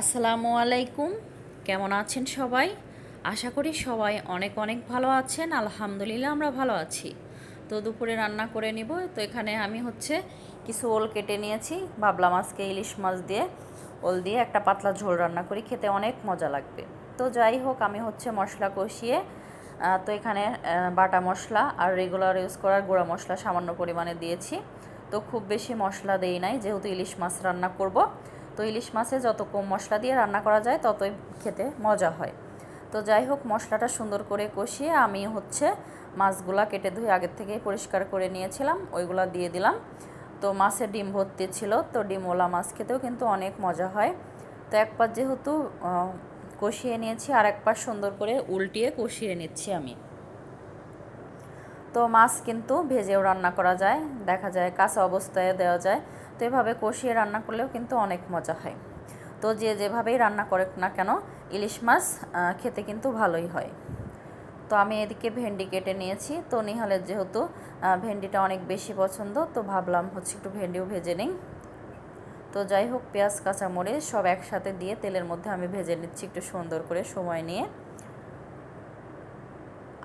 আসসালামু আলাইকুম। কেমন আছেন সবাই? আশা করি সবাই অনেক অনেক ভালো আছেন। আলহামদুলিল্লাহ আমরা ভালো আছি। তো দুপুরে রান্না করে নিব। তো এখানে আমি হচ্ছে কিছু ওল কেটে নিয়েছি। ভাবলাম আজকে ইলিশ মাছ দিয়ে, ওল দিয়ে একটা পাতলা ঝোল রান্না করি। খেতে অনেক মজা লাগবে। তো যাই হোক, আমি হচ্ছে মশলা কষিয়ে তো এখানে বাটা মশলা আর রেগুলার ইউজ করার গুঁড়া মশলা সামান্য পরিমাণে দিয়েছি। তো খুব বেশি মশলা দেই নাই, যেহেতু ইলিশ মাছ রান্না করব। তো ইলিশ মাছে যত কম মশলা দিয়ে রান্না করা যায়, ততই খেতে মজা হয়। তো যাই হোক, মশলাটা সুন্দর করে কষিয়ে আমি হচ্ছে মাছগুলা কেটে ধুয়ে আগের থেকেই পরিষ্কার করে নিয়েছিলাম, ওইগুলা দিয়ে দিলাম। তো মাছের ডিম ভর্তি ছিল, তো ডিমওয়ালা মাছ খেতেও কিন্তু অনেক মজা হয়। তো এক যেহেতু কষিয়ে নিয়েছি, আর এক সুন্দর করে উল্টিয়ে কষিয়ে নিচ্ছি আমি। তো মাছ কিন্তু ভেজেও রান্না করা যায়, দেখা যায় কাঁচা অবস্থায় দেওয়া যায়। তো এভাবে কষিয়ে রান্না করলেও কিন্তু অনেক মজা হয়। তো যে যেভাবেই রান্না করে না কেন, ইলিশ মাছ খেতে কিন্তু ভালোই হয়। তো আমি এদিকে ভেন্ডি কেটে নিয়েছি। তো নিহালের যেহেতু ভেন্ডিটা অনেক বেশি পছন্দ, তো ভাবলাম হচ্ছে একটু ভেন্ডিও ভেজে নিই। তো যাই হোক, পেঁয়াজ, কাঁচামরিচ সব একসাথে দিয়ে তেলের মধ্যে আমি ভেজে নিচ্ছি একটু সুন্দর করে সময় নিয়ে।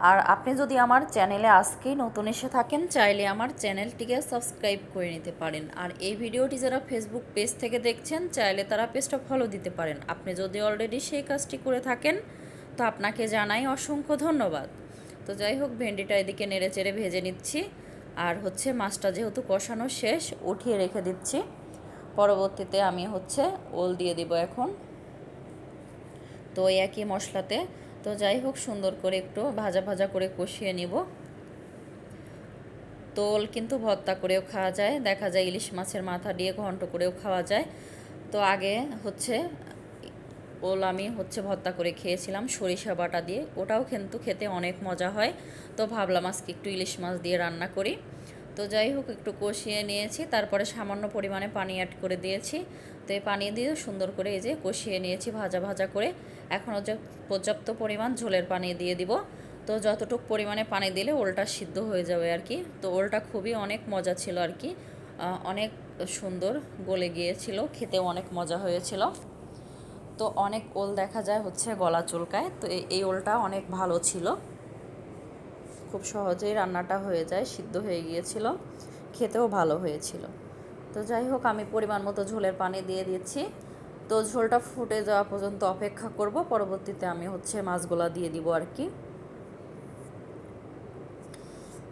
আর আপনি যদি আমার চ্যানেলে আজকেই নতুন এসে থাকেন, চাইলে আমার চ্যানেলটিকে সাবস্ক্রাইব করে নিতে পারেন। আর এই ভিডিওটি যারা ফেসবুক পেজ থেকে দেখছেন, চাইলে তারা পেজটা ফলো দিতে পারেন। আপনি যদি অলরেডি সেই কাজটি করে থাকেন, তো আপনাকে জানাই অসংখ্য ধন্যবাদ। তো যাই হোক, ভেন্ডিটা এদিকে নেড়ে চেড়ে ভেজে নিচ্ছি। আর হচ্ছে মাছটা যেহেতু কষানো শেষ, উঠিয়ে রেখে দিচ্ছি। পরবর্তীতে আমি হচ্ছে ওল দিয়ে দিব এখন। তো ওই একই মশলাতে তো যাই হোক, সুন্দর করে একটু ভাজা ভাজা করে কষিয়ে নিব। তোল কিন্তু ভর্তা করেও খাওয়া যায়, দেখা যায় ইলিশ মাছের মাথা দিয়ে ঘন্ট করেও খাওয়া যায়। তো আগে হচ্ছে ওল আমি হচ্ছে ভর্তা করে খেয়েছিলাম, সরিষা বাটা দিয়ে। ওটাও কিন্তু খেতে অনেক মজা হয়। তো ভাবলাম আজকে একটু ইলিশ মাছ দিয়ে রান্না করি। তো যাই হোক, একটু কষিয়ে নিয়েছি। তারপরে সামান্য পরিমাণে পানি অ্যাড করে দিয়েছি। তো এই পানি দিয়ে সুন্দর করে এই যে কষিয়ে নিয়েছি ভাজা ভাজা করে। এখনও যে পর্যাপ্ত পরিমাণ ঝোলের পানি দিয়ে দিব। তো যতটুকু পরিমাণে পানি দিলে ওলটা সিদ্ধ হয়ে যাবে আর কি। তো ওলটা খুবই অনেক মজা ছিল আর কি। অনেক সুন্দর গলে গিয়েছিল, খেতেও অনেক মজা হয়েছিল। তো অনেক ওল দেখা যায় হচ্ছে গলা চুলকায়। তো এই- ওলটা অনেক ভালো ছিল। খুব সহজেই রান্নাটা হয়ে যায়, সিদ্ধ হয়ে গিয়েছিল, খেতেও ভালো হয়েছিল। তো যাই হোক, আমি পরিমাণ মতো ঝোলের পানি দিয়ে দিচ্ছি। তো ঝোলটা ফুটে যাওয়া পর্যন্ত অপেক্ষা করব, পরবর্তীতে আমি হচ্ছে মাছগুলা দিয়ে দিব আর কি।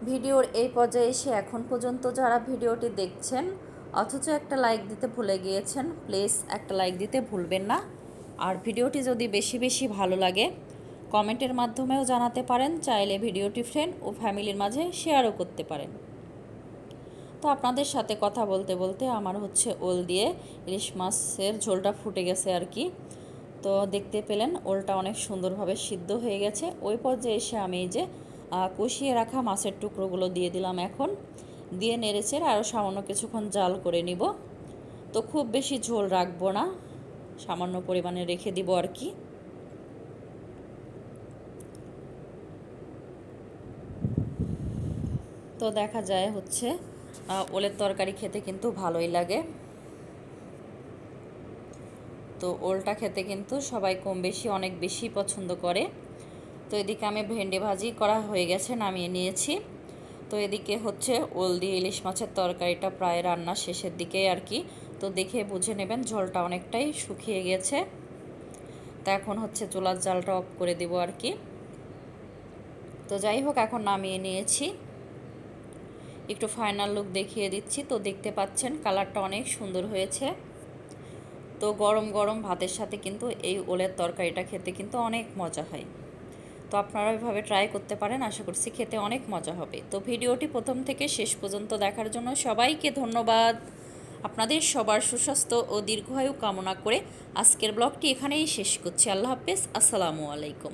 ভিডিওর এই পর্যায়ে এসে এখন পর্যন্ত যারা ভিডিওটি দেখছেন, অথচ একটা লাইক দিতে ভুলে গিয়েছেন, প্লিজ একটা লাইক দিতে ভুলবেন না। আর ভিডিওটি যদি বেশি বেশি ভালো লাগে কমেন্টের মাধ্যমেও জানাতে পারেন, চাইলে ভিডিওটি ফ্রেন্ড ও ফ্যামিলির মাঝে শেয়ারও করতে পারেন। তো আপনাদের সাথে কথা বলতে বলতে আমার হচ্ছে ওল দিয়ে ইলিশ মাছের ঝোলটা ফুটে গেছে আর কি। তো দেখতে পেলেন ওলটা অনেক সুন্দরভাবে সিদ্ধ হয়ে গেছে। ওই পর্যায়ে এসে আমি এই যে কষিয়ে রাখা মাছের টুকরোগুলো দিয়ে দিলাম এখন। দিয়ে নেড়েচেড়ে আরও সামান্য কিছুক্ষণ জাল করে নিব। তো খুব বেশি ঝোল রাখব না, সামান্য পরিমাণে রেখে দিব আর কি। তো দেখা যায় হচ্ছে ওলের তরকারি খেতে কিন্তু ভালোই লাগে। তো ওলটা খেতে কিন্তু সবাই কম বেশি, অনেক বেশি পছন্দ করে। তো এদিকে আমি ভেন্ডি ভাজি করা হয়ে গেছে, নামিয়ে নিয়েছি। তো এদিকে হচ্ছে ওল দিয়ে ইলিশ মাছের তরকারিটা প্রায় রান্না শেষের দিকেই আর কি। তো দেখে বুঝে নেবেন, ঝোলটা অনেকটাই শুকিয়ে গেছে। তো এখন হচ্ছে চুলার জালটা অফ করে দিব আর কি। তো যাই হোক, এখন নামিয়ে নিয়েছি। একটু ফাইনাল লুক দেখিয়ে দিচ্ছি। তো দেখতে পাচ্ছেন কালারটা অনেক সুন্দর হয়েছে। তো গরম গরম ভাতের সাথে কিন্তু এই ওলের তরকারিটা খেতে কিন্তু অনেক মজা হয়। তো আপনারা ওইভাবে ট্রাই করতে পারেন, আশা করছি খেতে অনেক মজা হবে। তো ভিডিওটি প্রথম থেকে শেষ পর্যন্ত দেখার জন্য সবাইকে ধন্যবাদ। আপনাদের সবার সুস্বাস্থ্য ও দীর্ঘায়ু কামনা করে আজকের ব্লগটি এখানেই শেষ করছি। আল্লাহ হাফেজ। আসসালামু আলাইকুম।